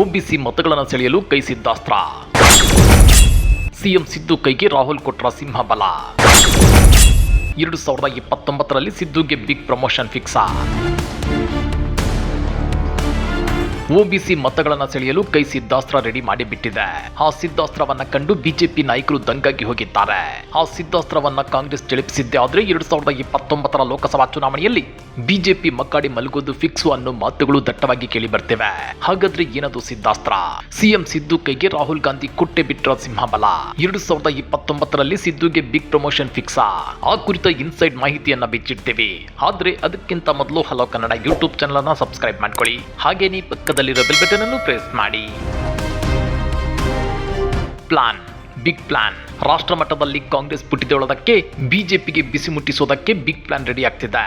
OBC ಮತಗಳನ್ನು ಸೆಳೆಯಲು ಕೈ ಸಿದ್ಧಾಸ್ತ್ರ. ಸಿಎಂ ಸಿದ್ದು ಕೈಗೆ ರಾಹುಲ್ ಕೊಟ್ರ ಸಿಂಹಬಲ ಎರಡು ಸಾವಿರದ ಇಪ್ಪತ್ತೊಂಬತ್ತರಲ್ಲಿ ಸಿದ್ದುಗೆ ಬಿಗ್ ಪ್ರಮೋಷನ್ ಫಿಕ್ಸಾ. ಒಬಿಸಿ ಮತಗಳನ್ನು ಸೆಳೆಯಲು ಕೈ ಸಿದ್ಧಾಸ್ತ್ರ ರೆಡಿ ಮಾಡಿಬಿಟ್ಟಿದೆ ಆ ಸಿದ್ಧಾಸ್ತ್ರವನ್ನ ಕಂಡು ಬಿಜೆಪಿ ನಾಯಕರು ದಂಗಾಗಿ ಹೋಗಿದ್ದಾರೆ. ಆ ಸಿದ್ಧಾಸ್ತ್ರವನ್ನ ಕಾಂಗ್ರೆಸ್ ಜಳಿಪಿಸಿದ್ದೆ ಆದ್ರೆ ಎರಡ್ ಸಾವಿರದ ಇಪ್ಪತ್ತೊಂಬತ್ತರ ಲೋಕಸಭಾ ಚುನಾವಣೆಯಲ್ಲಿ ಬಿಜೆಪಿ ಮಕ್ಕಾಡಿ ಮಲಗೋದು ಫಿಕ್ಸು ಅನ್ನೋ ಮಾತುಗಳು ದಟ್ಟವಾಗಿ ಕೇಳಿ ಬರ್ತೇವೆ ಹಾಗಾದ್ರೆ ಏನದು ಸಿದ್ಧಾಸ್ತ್ರ ಸಿಎಂ ಸಿದ್ದು ಕೈಗೆ ರಾಹುಲ್ ಗಾಂಧಿ ಕೊಟ್ಟೆ ಬಿಟ್ಟರ ಸಿಂಹಬಲ. ಎರಡು ಸಾವಿರದ ಇಪ್ಪತ್ತೊಂಬತ್ತರಲ್ಲಿ ಸಿದ್ದುಗೆ ಬಿಗ್ ಪ್ರಮೋಷನ್ ಫಿಕ್ಸ್ ಆ. ಕುರಿತ ಇನ್ಸೈಡ್ ಮಾಹಿತಿಯನ್ನ ಬಿಚ್ಚಿಡ್ತೀವಿ. ಆದ್ರೆ ಅದಕ್ಕಿಂತ ಮೊದಲು ಹಲೋ ಕನ್ನಡ ಯೂಟ್ಯೂಬ್ ಚಾನಲ್ ಅನ್ನ ಸಬ್ಸ್ಕ್ರೈಬ್ ಮಾಡ್ಕೊಳ್ಳಿ. ಹಾಗೇನೇ ಪಕ್ಕದಲ್ಲಿರೋ ಬೆಲ್ ಬಟನ್ ಅನ್ನು ಪ್ರೆಸ್ ಮಾಡಿ. ಪ್ಲಾನ್ ಬಿಗ್ ಪ್ಲಾನ್ ರಾಷ್ಟ್ರ ಮಟ್ಟದಲ್ಲಿ ಕಾಂಗ್ರೆಸ್ ಪುಟಿದೇಳೋದಕ್ಕೆ ಬಿಜೆಪಿಗೆ ಬಿಸಿ ಮುಟ್ಟಿಸೋದಕ್ಕೆ ಬಿಗ್ ಪ್ಲಾನ್ ರೆಡಿ ಆಗ್ತಿದೆ.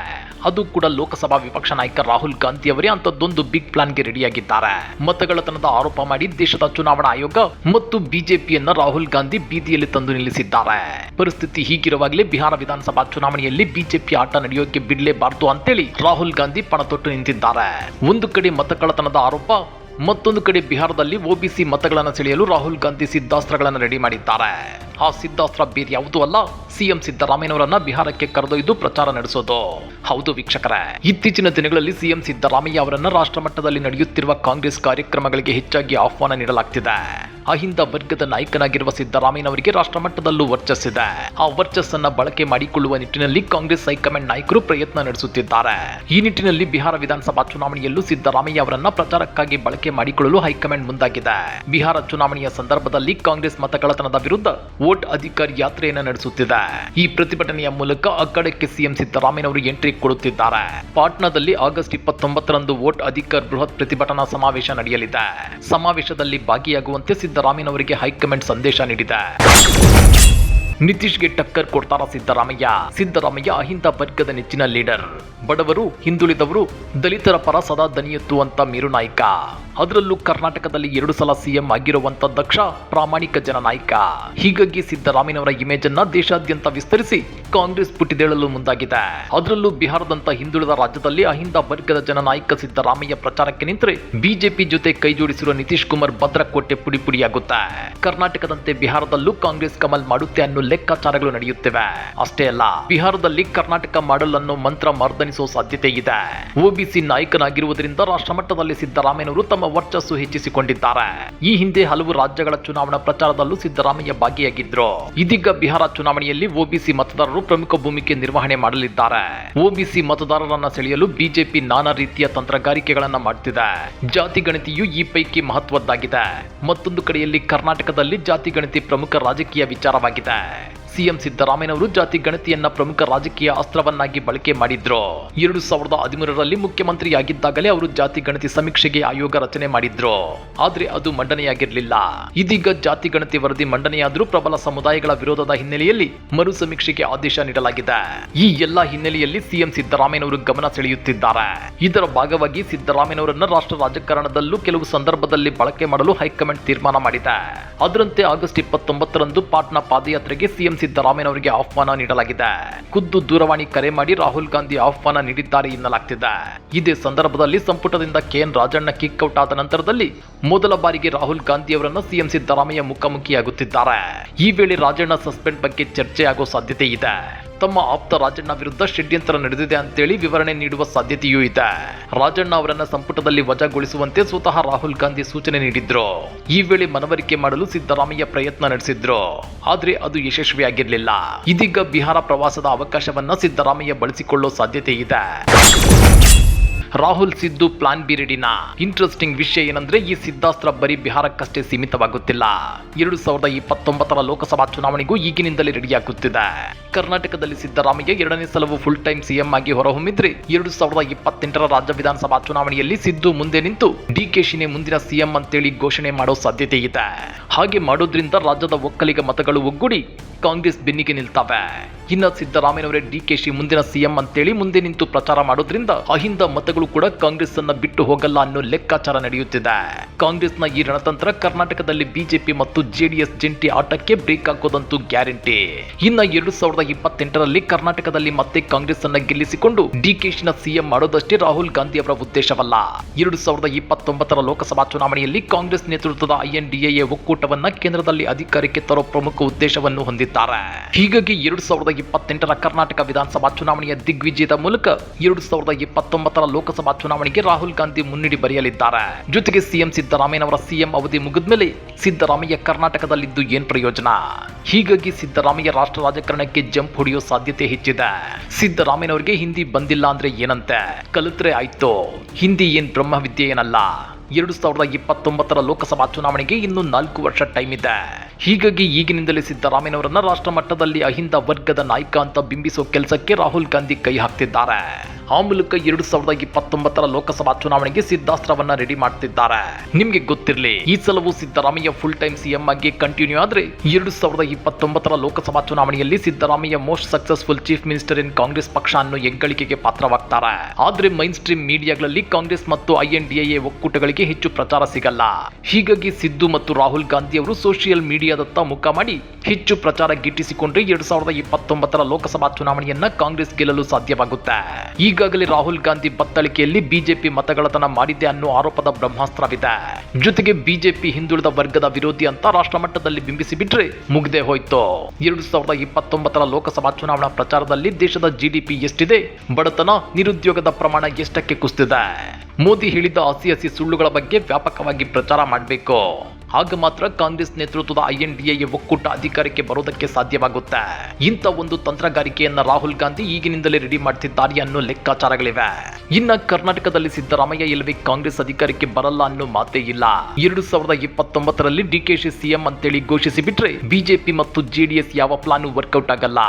ಅದು ಕೂಡ ಲೋಕಸಭಾ ವಿಪಕ್ಷ ನಾಯಕ ರಾಹುಲ್ ಗಾಂಧಿ ಅವರೇ ಅಂತದ್ದೊಂದು ಬಿಗ್ ಪ್ಲಾನ್ಗೆ ರೆಡಿಯಾಗಿದ್ದಾರೆ ಮತಗಳತನದ ಆರೋಪ ಮಾಡಿ ದೇಶದ ಚುನಾವಣಾ ಆಯೋಗ ಮತ್ತು ಬಿಜೆಪಿಯನ್ನ ರಾಹುಲ್ ಗಾಂಧಿ ಬೀದಿಯಲ್ಲಿ ತಂದು ನಿಲ್ಲಿಸಿದ್ದಾರೆ. ಪರಿಸ್ಥಿತಿ ಹೀಗಿರುವಾಗಲೇ ಬಿಹಾರ ವಿಧಾನಸಭಾ ಚುನಾವಣೆಯಲ್ಲಿ ಬಿಜೆಪಿ ಆಟ ನಡೆಯೋಕೆ ಬಿಡಲೇಬಾರದು ಅಂತೇಳಿ ರಾಹುಲ್ ಗಾಂಧಿ ಪಣ ತೊಟ್ಟು ನಿಂತಿದ್ದಾರೆ. ಒಂದು ಕಡೆ ಮತಕಳ್ಳತನದ ಆರೋಪ, ಮತ್ತೊಂದು ಕಡೆ ಬಿಹಾರದಲ್ಲಿ ಒಬಿಸಿ ಮತಗಳನ್ನು ಸೆಳೆಯಲು ರಾಹುಲ್ ಗಾಂಧಿ ಸಿದ್ಧಾಸ್ತ್ರಗಳನ್ನು ರೆಡಿ ಮಾಡಿದ್ದಾರೆ. ಆ ಸಿದ್ಧಾಸ್ತ್ರ ಬೇರೆ ಯಾವುದೂ ಅಲ್ಲ ಸಿಎಂ ಸಿದ್ದರಾಮಯ್ಯನವರನ್ನ ಬಿಹಾರಕ್ಕೆ ಕರೆದೊಯ್ದು ಪ್ರಚಾರ ನಡೆಸೋದು. ಹೌದು ವೀಕ್ಷಕರೇ, ಇತ್ತೀಚಿನ ದಿನಗಳಲ್ಲಿ ಸಿಎಂ ಸಿದ್ದರಾಮಯ್ಯ ಅವರನ್ನ ರಾಷ್ಟ್ರ ಮಟ್ಟದಲ್ಲಿ ನಡೆಯುತ್ತಿರುವ ಕಾಂಗ್ರೆಸ್ ಕಾರ್ಯಕ್ರಮಗಳಿಗೆ ಹೆಚ್ಚಾಗಿ ಆಹ್ವಾನ ನೀಡಲಾಗ್ತಿದೆ. ಅಹಿಂದ ವರ್ಗದ ನಾಯಕನಾಗಿರುವ ಸಿದ್ದರಾಮಯ್ಯನವರಿಗೆ ರಾಷ್ಟ್ರ ಮಟ್ಟದಲ್ಲೂ ವರ್ಚಸ್ಸಿದೆ. ಆ ವರ್ಚಸ್ಸನ್ನ ಬಳಕೆ ಮಾಡಿಕೊಳ್ಳುವ ನಿಟ್ಟಿನಲ್ಲಿ ಕಾಂಗ್ರೆಸ್ ಹೈಕಮಾಂಡ್ ನಾಯಕರು ಪ್ರಯತ್ನ ನಡೆಸುತ್ತಿದ್ದಾರೆ. ಈ ನಿಟ್ಟಿನಲ್ಲಿ ಬಿಹಾರ ವಿಧಾನಸಭಾ ಚುನಾವಣೆಯಲ್ಲೂ ಸಿದ್ದರಾಮಯ್ಯ ಅವರನ್ನ ಪ್ರಚಾರಕ್ಕಾಗಿ ಬಳಕೆ ಮಾಡಿಕೊಳ್ಳಲು ಹೈಕಮಾಂಡ್ ಮುಂದಾಗಿದೆ. ಬಿಹಾರ ಚುನಾವಣೆಯ ಸಂದರ್ಭದಲ್ಲಿ ಕಾಂಗ್ರೆಸ್ ಮತಗಳತನದ ವಿರುದ್ಧ ವೋಟ್ ಅಧಿಕಾರಿ ಯಾತ್ರೆಯನ್ನು ನಡೆಸುತ್ತಿದೆ. ಈ ಪ್ರತಿಭಟನೆಯ ಮೂಲಕ ಅಖಾಡಕ್ಕೆ ಸಿಎಂ ಸಿದ್ದರಾಮಯ್ಯನವರು ಎಂಟ್ರಿ ಕೊಡುತ್ತಿದ್ದಾರೆ. ಪಾಟ್ನಾದಲ್ಲಿ ಆಗಸ್ಟ್ ಇಪ್ಪತ್ತೊಂಬತ್ತರಂದು ವೋಟ್ ಅಧಿಕಾರ್ ಬೃಹತ್ ಪ್ರತಿಭಟನಾ ಸಮಾವೇಶ ನಡೆಯಲಿದೆ. ಸಮಾವೇಶದಲ್ಲಿ ಭಾಗಿಯಾಗುವಂತೆ ಸಿದ್ದರಾಮಯ್ಯನವರಿಗೆ ಹೈಕಮಾಂಡ್ ಸಂದೇಶ ನೀಡಿದೆ. ನಿತೀಶ್ಗೆ ಟಕ್ಕರ್ ಕೊಡ್ತಾರ ಸಿದ್ದರಾಮಯ್ಯ. ಸಿದ್ದರಾಮಯ್ಯ ಅಹಿಂದ ವರ್ಗದ ನೆಚ್ಚಿನ ಲೀಡರ್. ಬಡವರು ಹಿಂದುಳಿದವರು ದಲಿತರ ಪರ ಸದಾ ದನಿಯೆತ್ತುವಂತ ಮೀರು ನಾಯ್ಕ ನಾಯಕ. ಅದರಲ್ಲೂ ಕರ್ನಾಟಕದಲ್ಲಿ ಎರಡು ಸಲ ಸಿಎಂ ಆಗಿರುವಂತ ದಕ್ಷ ಪ್ರಾಮಾಣಿಕ ಜನನಾಯಕ. ಹೀಗಾಗಿ ಸಿದ್ದರಾಮಯ್ಯನವರ ಇಮೇಜ್ ಅನ್ನ ದೇಶಾದ್ಯಂತ ವಿಸ್ತರಿಸಿ ಕಾಂಗ್ರೆಸ್ ಪುಟ್ಟಿದೇಳಲು ಮುಂದಾಗಿದೆ. ಅದರಲ್ಲೂ ಬಿಹಾರದಂತ ಹಿಂದುಳಿದ ರಾಜ್ಯದಲ್ಲಿ ಅಹಿಂದ ವರ್ಗದ ಜನನಾಯಕ ಸಿದ್ದರಾಮಯ್ಯ ಪ್ರಚಾರಕ್ಕೆ ನಿಂತರೆ ಬಿಜೆಪಿ ಜೊತೆ ಕೈ ಜೋಡಿಸಿರುವ ನಿತೀಶ್ ಕುಮಾರ್ ಭದ್ರಕೋಟೆ ಪುಡಿ ಪುಡಿಯಾಗುತ್ತೆ. ಕರ್ನಾಟಕದಂತೆ ಬಿಹಾರದಲ್ಲೂ ಕಾಂಗ್ರೆಸ್ ಕಮಲ್ ಮಾಡುತ್ತೆ ಅನ್ನೋ ಲೆಕ್ಕಾಚಾರಗಳು ನಡೆಯುತ್ತಿವೆ. ಅಷ್ಟೇ ಅಲ್ಲ, ಬಿಹಾರದಲ್ಲಿ ಕರ್ನಾಟಕ ಮಾಡಲ್ ಅನ್ನೋ ಮಂತ್ರ ಮರ್ದನಿಸುವ ಸಾಧ್ಯತೆ ಇದೆ. ಒಬಿಸಿ ನಾಯಕನಾಗಿರುವುದರಿಂದ ರಾಷ್ಟ್ರ ಮಟ್ಟದಲ್ಲಿ ಸಿದ್ದರಾಮಯ್ಯನವರು ತಮ್ಮ ವರ್ಚಸ್ಸು ಹೆಚ್ಚಿಸಿಕೊಂಡಿದ್ದಾರೆ. ಈ ಹಿಂದೆ ಹಲವು ರಾಜ್ಯಗಳ ಚುನಾವಣಾ ಪ್ರಚಾರದಲ್ಲೂ ಸಿದ್ದರಾಮಯ್ಯ ಭಾಗಿಯಾಗಿದ್ರು. ಇದೀಗ ಬಿಹಾರ ಚುನಾವಣೆಯಲ್ಲಿ ಒಬಿಸಿ ಮತದಾರರು ಪ್ರಮುಖ ಭೂಮಿಕೆ ನಿರ್ವಹಣೆ ಮಾಡಲಿದ್ದಾರೆ. ಒಬಿಸಿ ಮತದಾರರನ್ನ ಸೆಳೆಯಲು ಬಿಜೆಪಿ ನಾನಾ ರೀತಿಯ ತಂತ್ರಗಾರಿಕೆಗಳನ್ನ ಮಾಡುತ್ತಿದೆ ಜಾತಿ ಗಣತಿಯು ಈ ಪೈಕಿ ಮಹತ್ವದ್ದಾಗಿದೆ. ಮತ್ತೊಂದು ಕಡೆಯಲ್ಲಿ ಕರ್ನಾಟಕದಲ್ಲಿ ಜಾತಿ ಗಣತಿ ಪ್ರಮುಖ ರಾಜಕೀಯ ವಿಚಾರವಾಗಿದೆ. ಸಿಎಂ ಸಿದ್ದರಾಮಯ್ಯನವರು ಜಾತಿ ಗಣತಿಯನ್ನ ಪ್ರಮುಖ ರಾಜಕೀಯ ಅಸ್ತ್ರವನ್ನಾಗಿ ಬಳಕೆ ಮಾಡಿದ್ರು. ಎರಡು ಸಾವಿರದ ಹದಿಮೂರರಲ್ಲಿ ಮುಖ್ಯಮಂತ್ರಿಯಾಗಿದ್ದಾಗಲೇ ಅವರು ಜಾತಿ ಗಣತಿ ಸಮೀಕ್ಷೆಗೆ ಆಯೋಗ ರಚನೆ ಮಾಡಿದ್ರು. ಆದ್ರೆ ಅದು ಮಂಡನೆಯಾಗಿರಲಿಲ್ಲ. ಇದೀಗ ಜಾತಿ ಗಣತಿ ವರದಿ ಮಂಡನೆಯಾದರೂ ಪ್ರಬಲ ಸಮುದಾಯಗಳ ವಿರೋಧದ ಹಿನ್ನೆಲೆಯಲ್ಲಿ ಮರು ಸಮೀಕ್ಷೆಗೆ ಆದೇಶ ನೀಡಲಾಗಿದೆ. ಈ ಎಲ್ಲಾ ಹಿನ್ನೆಲೆಯಲ್ಲಿ ಸಿಎಂ ಸಿದ್ದರಾಮಯ್ಯನವರು ಗಮನ ಸೆಳೆಯುತ್ತಿದ್ದಾರೆ. ಇದರ ಭಾಗವಾಗಿ ಸಿದ್ದರಾಮಯ್ಯನವರನ್ನ ರಾಷ್ಟ್ರ ರಾಜಕಾರಣದಲ್ಲೂ ಕೆಲವು ಸಂದರ್ಭದಲ್ಲಿ ಬಳಕೆ ಮಾಡಲು ಹೈಕಮಾಂಡ್ ತೀರ್ಮಾನ ಮಾಡಿದೆ. ಅದರಂತೆ ಆಗಸ್ಟ್ ಇಪ್ಪತ್ತೊಂಬತ್ತರಂದು ಪಾಟ್ನಾ ಪಾದಯಾತ್ರೆಗೆ ಸಿಎಂ ಸಿದ್ದರಾಮಯ್ಯನವರಿಗೆ ಆಹ್ವಾನ ನೀಡಲಾಗಿದೆ. ಖುದ್ದು ದೂರವಾಣಿ ಕರೆ ಮಾಡಿ ರಾಹುಲ್ ಗಾಂಧಿ ಆಹ್ವಾನ ನೀಡಿದ್ದಾರೆ ಎನ್ನಲಾಗ್ತಿದೆ. ಇದೇ ಸಂದರ್ಭದಲ್ಲಿ ಸಂಪುಟದಿಂದ ಕೆಎನ್ ರಾಜಣ್ಣ ಕಿಕ್ಔಟ್ ಆದ ನಂತರದಲ್ಲಿ ಮೊದಲ ಬಾರಿಗೆ ರಾಹುಲ್ ಗಾಂಧಿ ಅವರನ್ನು ಸಿಎಂ ಸಿದ್ದರಾಮಯ್ಯ ಮುಖಾಮುಖಿಯಾಗುತ್ತಿದ್ದಾರೆ. ಈ ವೇಳೆ ರಾಜಣ್ಣ ಸಸ್ಪೆಂಡ್ ಬಗ್ಗೆ ಚರ್ಚೆ ಸಾಧ್ಯತೆ ಇದೆ. ತಮ್ಮ ಆಪ್ತ ರಾಜಣ್ಣ ವಿರುದ್ಧ ಷಡ್ಯಂತ್ರ ನಡೆದಿದೆ ಅಂತೇಳಿ ವಿವರಣೆ ನೀಡುವ ಸಾಧ್ಯತೆಯೂ ಇದೆ. ರಾಜಣ್ಣ ಅವರನ್ನ ಸಂಪುಟದಲ್ಲಿ ವಜಾಗೊಳಿಸುವಂತೆ ಸ್ವತಃ ರಾಹುಲ್ ಗಾಂಧಿ ಸೂಚನೆ ನೀಡಿದ್ರು. ಈ ವೇಳೆ ಮನವರಿಕೆ ಮಾಡಲು ಸಿದ್ದರಾಮಯ್ಯ ಪ್ರಯತ್ನ ನಡೆಸಿದ್ರು. ಆದ್ರೆ ಅದು ಯಶಸ್ವಿಯಾಗಿರಲಿಲ್ಲ. ಇದೀಗ ಬಿಹಾರ ಪ್ರವಾಸದ ಅವಕಾಶವನ್ನ ಸಿದ್ದರಾಮಯ್ಯ ಬಳಸಿಕೊಳ್ಳೋ ಸಾಧ್ಯತೆ ಇದೆ. ರಾಹುಲ್ ಸಿದ್ದು ಪ್ಲಾನ್ ಬಿ ರೆಡಿನಾ ಇಂಟ್ರೆಸ್ಟಿಂಗ್ ವಿಷಯ ಏನಂದ್ರೆ ಈ ಸಿದ್ದಾಸ್ತ್ರ ಬರೀ ಬಿಹಾರಕ್ಕಷ್ಟೇ ಸೀಮಿತವಾಗುತ್ತಿಲ್ಲ. ಎರಡು ಸಾವಿರದ ಇಪ್ಪತ್ತೊಂಬತ್ತರ ಲೋಕಸಭಾ ಚುನಾವಣೆಗೂ ಈಗಿನಿಂದಲೇ ರೆಡಿಯಾಗುತ್ತಿದೆ. ಕರ್ನಾಟಕದಲ್ಲಿ ಸಿದ್ದರಾಮಯ್ಯ ಎರಡನೇ ಸಲವು ಫುಲ್ ಟೈಮ್ ಸಿಎಂ ಆಗಿ ಹೊರಹೊಮ್ಮಿದ್ರೆ ಎರಡು ಸಾವಿರದ ಇಪ್ಪತ್ತೆಂಟರ ರಾಜ್ಯ ವಿಧಾನಸಭಾ ಚುನಾವಣೆಯಲ್ಲಿ ಸಿದ್ದು ಮುಂದೆ ನಿಂತು ಡಿಕೆಶಿನೇ ಮುಂದಿನ ಸಿಎಂ ಅಂತೇಳಿ ಘೋಷಣೆ ಮಾಡೋ ಸಾಧ್ಯತೆ ಇದೆ. ಹಾಗೆ ಮಾಡೋದ್ರಿಂದ ರಾಜ್ಯದ ಒಕ್ಕಲಿಗ ಮತಗಳು ಒಗ್ಗೂಡಿ ಕಾಂಗ್ರೆಸ್ ಬೆನ್ನಿಗೆ ನಿಲ್ತವೆ. ಇನ್ನ ಸಿದ್ದರಾಮಯ್ಯನವರೇ ಡಿಕೆಶಿ ಮುಂದಿನ ಸಿಎಂ ಅಂತೇಳಿ ಮುಂದೆ ನಿಂತು ಪ್ರಚಾರ ಮಾಡೋದ್ರಿಂದ ಅಹಿಂದ ಮತಗಳು ಕೂಡ ಕಾಂಗ್ರೆಸ್ ಅನ್ನ ಬಿಟ್ಟು ಹೋಗಲ್ಲ ಅನ್ನೋ ಲೆಕ್ಕಾಚಾರ ನಡೆಯುತ್ತಿದೆ. ಕಾಂಗ್ರೆಸ್ನ ಈ ರಣತಂತ್ರ ಕರ್ನಾಟಕದಲ್ಲಿ ಬಿಜೆಪಿ ಮತ್ತು ಜೆಡಿಎಸ್ ಜಂಟಿ ಆಟಕ್ಕೆ ಬ್ರೇಕ್ ಹಾಕೋದಂತೂ ಗ್ಯಾರಂಟಿ. ಇನ್ನ ಎರಡು ಸಾವಿರದ ಇಪ್ಪತ್ತೆಂಟರಲ್ಲಿ ಕರ್ನಾಟಕದಲ್ಲಿ ಮತ್ತೆ ಕಾಂಗ್ರೆಸ್ ಅನ್ನ ಗೆಲ್ಲಿಸಿಕೊಂಡು ಡಿಕೆಶಿನ ಸಿಎಂ ಮಾಡೋದಷ್ಟೇ ರಾಹುಲ್ ಗಾಂಧಿ ಅವರ ಉದ್ದೇಶವಲ್ಲ. ಎರಡು ಸಾವಿರದ ಇಪ್ಪತ್ತೊಂಬತ್ತರ ಲೋಕಸಭಾ ಚುನಾವಣೆಯಲ್ಲಿ ಕಾಂಗ್ರೆಸ್ ನೇತೃತ್ವದ ಐಎನ್ಡಿಎ ಒಕ್ಕೂಟವನ್ನ ಕೇಂದ್ರದಲ್ಲಿ ಅಧಿಕಾರಕ್ಕೆ ತರೋ ಪ್ರಮುಖ ಉದ್ದೇಶವನ್ನು ಹೊಂದಿದ್ದಾರೆ. ಹೀಗಾಗಿ ಎರಡು ಸಾವಿರದ ಇಪ್ಪತ್ತೆಂಟರ ಕರ್ನಾಟಕ ವಿಧಾನಸಭಾ ಚುನಾವಣೆಯ ದಿಗ್ವಿಜಯದ ಮೂಲಕ ಎರಡು ಸಾವಿರದ ಇಪ್ಪತ್ತೊಂಬತ್ತರ ಲೋಕಸಭಾ ಚುನಾವಣೆಗೆ ರಾಹುಲ್ ಗಾಂಧಿ ಮುನ್ನಡಿ ಬರೆಯಲಿದ್ದಾರೆ. ಜೊತೆಗೆ ಸಿಎಂ ಸಿದ್ದರಾಮಯ್ಯನವರ ಸಿಎಂ ಅವಧಿ ಮುಗಿದ್ಮೇಲೆ ಸಿದ್ದರಾಮಯ್ಯ ಕರ್ನಾಟಕದಲ್ಲಿದ್ದು ಏನ್ ಪ್ರಯೋಜನ? ಹೀಗಾಗಿ ಸಿದ್ದರಾಮಯ್ಯ ರಾಷ್ಟ್ರ ರಾಜಕಾರಣಕ್ಕೆ ಜಂಪ್ ಹೊಡೆಯೋ ಸಾಧ್ಯತೆ ಹೆಚ್ಚಿದೆ. ಸಿದ್ದರಾಮಯ್ಯನವರಿಗೆ ಹಿಂದಿ ಬಂದಿಲ್ಲ ಅಂದ್ರೆ ಏನಂತೆ? ಕಲಿತ್ರೆ ಆಯ್ತು. ಹಿಂದಿ ಏನ್ ಬ್ರಹ್ಮವಿದ್ಯೆ ಏನಲ್ಲ? ಎರಡು ಸಾವಿರದ ಇಪ್ಪತ್ತೊಂಬತ್ತರ ಲೋಕಸಭಾ ಚುನಾವಣೆಗೆ ಇನ್ನು ನಾಲ್ಕು ವರ್ಷ ಟೈಮ್ ಇದೆ. ಹೀಗಾಗಿ ಈಗಿನಿಂದಲೇ ಸಿದ್ದರಾಮಯ್ಯನವರನ್ನ ರಾಷ್ಟ್ರ ಮಟ್ಟದಲ್ಲಿ ಅಹಿಂದ ವರ್ಗದ ನಾಯಕ ಅಂತ ಬಿಂಬಿಸೋ ಕೆಲಸಕ್ಕೆ ರಾಹುಲ್ ಗಾಂಧಿ ಕೈ ಹಾಕ್ತಿದ್ದಾರೆ. ಆ ಮೂಲಕ ಎರಡು ಸಾವಿರದ ಇಪ್ಪತ್ತೊಂಬತ್ತರ ಲೋಕಸಭಾ ಚುನಾವಣೆಗೆ ಸಿದ್ದಾಸ್ತ್ರವನ್ನ ರೆಡಿ ಮಾಡ್ತಿದ್ದಾರೆ. ನಿಮ್ಗೆ ಗೊತ್ತಿರಲಿ, ಈ ಸಲವೂ ಸಿದ್ದರಾಮಯ್ಯ ಫುಲ್ ಟೈಮ್ ಸಿಎಂ ಆಗಿ ಕಂಟಿನ್ಯೂ ಆದ್ರೆ ಎರಡು ಸಾವಿರದ ಇಪ್ಪತ್ತೊಂಬತ್ತರ ಲೋಕಸಭಾ ಚುನಾವಣೆಯಲ್ಲಿ Siddaramaiah most successful chief minister in Congress ಪಕ್ಷ ಅನ್ನೋ ಹೆಗ್ಗಳಿಕೆಗೆ ಪಾತ್ರವಾಗ್ತಾರೆ. ಆದ್ರೆ ಮೈನ್ ಸ್ಟ್ರೀಮ್ ಮೀಡಿಯಾಗಳಲ್ಲಿ ಕಾಂಗ್ರೆಸ್ ಮತ್ತು ಐಎನ್ಡಿಎ ಒಕ್ಕೂಟಗಳಿಗೆ ಹೆಚ್ಚು ಪ್ರಚಾರ ಸಿಗಲ್ಲ. ಹೀಗಾಗಿ ಸಿದ್ದು ಮತ್ತು ರಾಹುಲ್ ಗಾಂಧಿ ಅವರು ಸೋಷಿಯಲ್ ಮೀಡಿಯಾದತ್ತ ಮುಖ ಮಾಡಿ ಹೆಚ್ಚು ಪ್ರಚಾರ ಗಿಟ್ಟಿಸಿಕೊಂಡ್ರೆ ಎರಡ್ ಸಾವಿರದ ಇಪ್ಪತ್ತೊಂಬತ್ತರ ಲೋಕಸಭಾ ಚುನಾವಣೆಯನ್ನ ಕಾಂಗ್ರೆಸ್ ಗೆಲ್ಲಲು ಸಾಧ್ಯವಾಗುತ್ತೆ. ಈಗಾಗಲೇ ರಾಹುಲ್ ಗಾಂಧಿ ಬತ್ತಳಿಕೆಯಲ್ಲಿ ಬಿಜೆಪಿ ಮತಗಳತನ ಮಾಡಿದೆ ಅನ್ನೋ ಆರೋಪದ ಬ್ರಹ್ಮಾಸ್ತ್ರವಿದೆ. ಜೊತೆಗೆ ಬಿಜೆಪಿ ಹಿಂದುಳಿದ ವರ್ಗದ ವಿರೋಧಿ ಅಂತ ರಾಷ್ಟ್ರ ಮಟ್ಟದಲ್ಲಿ ಬಿಂಬಿಸಿ ಬಿಟ್ರೆ ಮುಗ್ದೇ ಹೋಯ್ತು. ಎರಡು ಸಾವಿರದ ಇಪ್ಪತ್ತೊಂಬತ್ತರ ಲೋಕಸಭಾ ಚುನಾವಣಾ ಪ್ರಚಾರದಲ್ಲಿ ದೇಶದ ಜಿಡಿಪಿ ಎಷ್ಟಿದೆ? ಬಡತನ ನಿರುದ್ಯೋಗದ ಪ್ರಮಾಣ ಎಷ್ಟಕ್ಕೆ ಕುಸಿದಿದೆ ಮೋದಿ ಹೇಳಿದ ಹಸಿ ಹಸಿ ಸುಳ್ಳುಗಳ ಬಗ್ಗೆ ವ್ಯಾಪಕವಾಗಿ ಪ್ರಚಾರ ಮಾಡಬೇಕು. ಆಗ ಮಾತ್ರ ಕಾಂಗ್ರೆಸ್ ನೇತೃತ್ವದ ಐಎನ್ಡಿಎ ಒಕ್ಕೂಟ ಅಧಿಕಾರಕ್ಕೆ ಬರೋದಕ್ಕೆ ಸಾಧ್ಯವಾಗುತ್ತೆ. ಇಂಥ ಒಂದು ತಂತ್ರಗಾರಿಕೆಯನ್ನ ರಾಹುಲ್ ಗಾಂಧಿ ಈಗಿನಿಂದಲೇ ರೆಡಿ ಮಾಡ್ತಿದ್ದಾರೆ ಅನ್ನೋ ಲೆಕ್ಕಾಚಾರಗಳಿವೆ. ಇನ್ನ ಕರ್ನಾಟಕದಲ್ಲಿ ಸಿದ್ದರಾಮಯ್ಯ ಇಲ್ಲವೇ ಕಾಂಗ್ರೆಸ್ ಅಧಿಕಾರಕ್ಕೆ ಬರಲ್ಲ ಅನ್ನೋ ಮಾತೇ ಇಲ್ಲ. ಎರಡು ಸಾವಿರದ ಇಪ್ಪತ್ತೊಂಬತ್ತರಲ್ಲಿ ಡಿಕೆಶಿ ಸಿಎಂ ಅಂತೇಳಿ ಘೋಷಿಸಿ ಬಿಟ್ರೆ ಬಿಜೆಪಿ ಮತ್ತು ಜೆಡಿಎಸ್ ಯಾವ ಪ್ಲಾನ್ ವರ್ಕೌಟ್ ಆಗಲ್ಲ.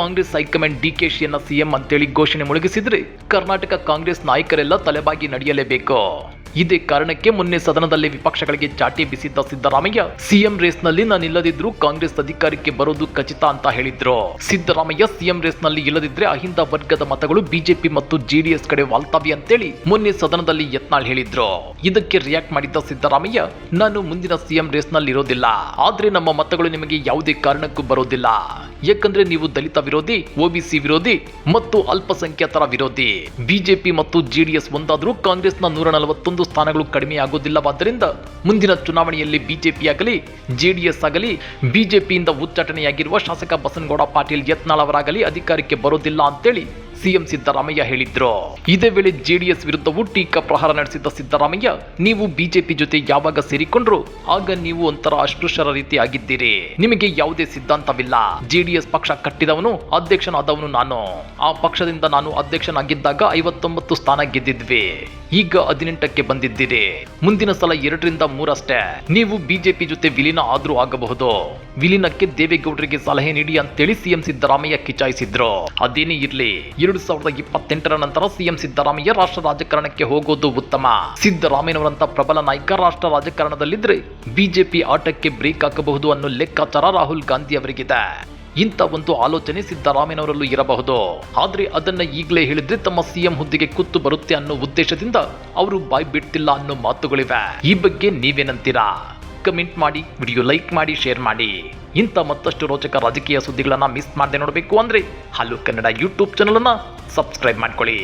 ಕಾಂಗ್ರೆಸ್ ಹೈಕಮಾಂಡ್ ಶಿಯನ್ನ ಸಿಎಂ ಅಂತೇಳಿ ಘೋಷಣೆ ಮುಳುಗಿಸಿದ್ರೆ ಕರ್ನಾಟಕ ಕಾಂಗ್ರೆಸ್ ನಾಯಕರೆಲ್ಲ ತಲೆಬಾಗಿ ನಡೆಯಲೇಬೇಕು. ಇದೇ ಕಾರಣಕ್ಕೆ ಮೊನ್ನೆ ಸದನದಲ್ಲಿ ವಿಪಕ್ಷಗಳಿಗೆ ಚಾಟಿ ಬಿಸಿದ್ದ ಸಿದ್ದರಾಮಯ್ಯ, ಸಿಎಂ ರೇಸ್ನಲ್ಲಿ ನಾನು ಇಲ್ಲದಿದ್ರು ಕಾಂಗ್ರೆಸ್ ಅಧಿಕಾರಕ್ಕೆ ಬರೋದು ಖಚಿತ ಅಂತ ಹೇಳಿದ್ರು. ಸಿದ್ದರಾಮಯ್ಯ ಸಿಎಂ ರೇಸ್ನಲ್ಲಿ ಇಲ್ಲದಿದ್ರೆ ಅಹಿಂದ ವರ್ಗದ ಮತಗಳು ಬಿಜೆಪಿ ಮತ್ತು ಜೆಡಿಎಸ್ ಕಡೆ ವಾಲ್ತಾವಿ ಅಂತೇಳಿ ಮೊನ್ನೆ ಸದನದಲ್ಲಿ ಯತ್ನಾಳ್ ಹೇಳಿದ್ರು. ಇದಕ್ಕೆ ರಿಯಾಕ್ಟ್ ಮಾಡಿದ್ದ ಸಿದ್ದರಾಮಯ್ಯ, ನಾನು ಮುಂದಿನ ಸಿಎಂ ರೇಸ್ನಲ್ಲಿ ಇರೋದಿಲ್ಲ. ಆದ್ರೆ ನಮ್ಮ ಮತಗಳು ನಿಮಗೆ ಯಾವುದೇ ಕಾರಣಕ್ಕೂ ಬರೋದಿಲ್ಲ. ಯಾಕಂದ್ರೆ ನೀವು ದಲಿತ ವಿರೋಧಿ ಒಬಿಸಿ ವಿರೋಧಿ ಮತ್ತು ಅಲ್ಪಸಂಖ್ಯಾತರ ವಿರೋಧಿ. ಬಿಜೆಪಿ ಮತ್ತು ಜೆಡಿಎಸ್ ಒಂದಾದರೂ ಕಾಂಗ್ರೆಸ್ನ ನೂರ ನಲವತ್ತೊಂದು ಸ್ಥಾನಗಳು ಕಡಿಮೆ ಆಗೋದಿಲ್ಲವಾದ್ದರಿಂದ ಮುಂದಿನ ಚುನಾವಣೆಯಲ್ಲಿ ಬಿಜೆಪಿ ಆಗಲಿ ಜೆಡಿಎಸ್ ಆಗಲಿ, ಬಿಜೆಪಿಯಿಂದ ಉಚ್ಚಾಟನೆಯಾಗಿರುವ ಶಾಸಕ ಬಸನಗೌಡ ಪಾಟೀಲ್ ಯತ್ನಾಳ್ ಅವರಾಗಲಿ ಅಧಿಕಾರಕ್ಕೆ ಬರೋದಿಲ್ಲ ಅಂತೇಳಿ ಸಿಎಂ ಸಿದ್ದರಾಮಯ್ಯ ಹೇಳಿದ್ರು. ಇದೇ ವೇಳೆ ಜೆಡಿಎಸ್ ವಿರುದ್ಧವೂ ಟೀಕಾ ಪ್ರಹಾರ ನಡೆಸಿದ್ದ ಸಿದ್ದರಾಮಯ್ಯ, ನೀವು ಬಿಜೆಪಿ ಜೊತೆ ಯಾವಾಗ ಸೇರಿಕೊಂಡ್ರು, ಆಗ ನೀವು ಒಂಥರ ಅಸ್ಪೃಶ್ಯರ ರೀತಿ ಆಗಿದ್ದೀರಿ ನಿಮಗೆ ಯಾವುದೇ ಸಿದ್ಧಾಂತವಿಲ್ಲ. ಜೆಡಿಎಸ್ ಪಕ್ಷ ಕಟ್ಟಿದವನು ಅಧ್ಯಕ್ಷನಾದವನು ನಾನು. ಆ ಪಕ್ಷದಿಂದ ನಾನು ಅಧ್ಯಕ್ಷನಾಗಿದ್ದಾಗ ಐವತ್ತೊಂಬತ್ತು ಸ್ಥಾನ ಗೆದ್ದಿದ್ವಿ. ಈಗ ಹದಿನೆಂಟಕ್ಕೆ ಬಂದಿದ್ದೀರಿ. ಮುಂದಿನ ಸಲ ಎರಡರಿಂದ ಮೂರಷ್ಟೇ. ನೀವು ಬಿಜೆಪಿ ಜೊತೆ ವಿಲೀನ ಆದ್ರೂ ಆಗಬಹುದು. ವಿಲೀನಕ್ಕೆ ದೇವೇಗೌಡರಿಗೆ ಸಲಹೆ ನೀಡಿ ಅಂತೇಳಿ ಸಿಎಂ ಸಿದ್ದರಾಮಯ್ಯ ಕಿಚಾಯಿಸಿದ್ರು. ಅದೇನೇ ಇರ್ಲಿ ಎರಡು ಸಾವಿರದ ಇಪ್ಪತ್ತೆಂಟರ ನಂತರ ಸಿಎಂ ಸಿದ್ದರಾಮಯ್ಯ ರಾಷ್ಟ್ರ ರಾಜಕಾರಣಕ್ಕೆ ಹೋಗೋದು ಉತ್ತಮ. ಸಿದ್ದರಾಮಯ್ಯನವರಂತ ಪ್ರಬಲ ನಾಯಕ ರಾಷ್ಟ್ರ ರಾಜಕಾರಣದಲ್ಲಿದ್ರೆ ಬಿಜೆಪಿ ಆಟಕ್ಕೆ ಬ್ರೇಕ್ ಹಾಕಬಹುದು ಅನ್ನೋ ಲೆಕ್ಕಾಚಾರ ರಾಹುಲ್ ಗಾಂಧಿ ಅವರಿಗಿದೆ. ಇಂಥ ಒಂದು ಆಲೋಚನೆ ಸಿದ್ದರಾಮಯ್ಯನವರಲ್ಲೂ ಇರಬಹುದು. ಆದರೆ ಅದನ್ನ ಈಗಲೇ ಹೇಳಿದ್ರೆ ತಮ್ಮ ಸಿಎಂ ಹುದ್ದೆಗೆ ಕುತ್ತು ಬರುತ್ತೆ ಅನ್ನೋ ಉದ್ದೇಶದಿಂದ ಅವರು ಬಾಯ್ ಬಿಡ್ತಿಲ್ಲ ಅನ್ನೋ ಮಾತುಗಳಿವೆ. ಈ ಬಗ್ಗೆ ನೀವೇನಂತೀರಾ? ಕಮೆಂಟ್ ಮಾಡಿ ವಿಡಿಯೋ ಲೈಕ್ ಮಾಡಿ ಶೇರ್ ಮಾಡಿ. ಇಂಥ ಮತ್ತಷ್ಟು ರೋಚಕ ರಾಜಕೀಯ ಸುದ್ದಿಗಳನ್ನು ಮಿಸ್ ಮಾಡದೆ ನೋಡಬೇಕು ಅಂದ್ರೆ ಹಲೋ ಕನ್ನಡ ಯೂಟ್ಯೂಬ್ ಚಾನಲನ್ನು ಸಬ್ಸ್ಕ್ರೈಬ್ ಮಾಡ್ಕೊಳ್ಳಿ.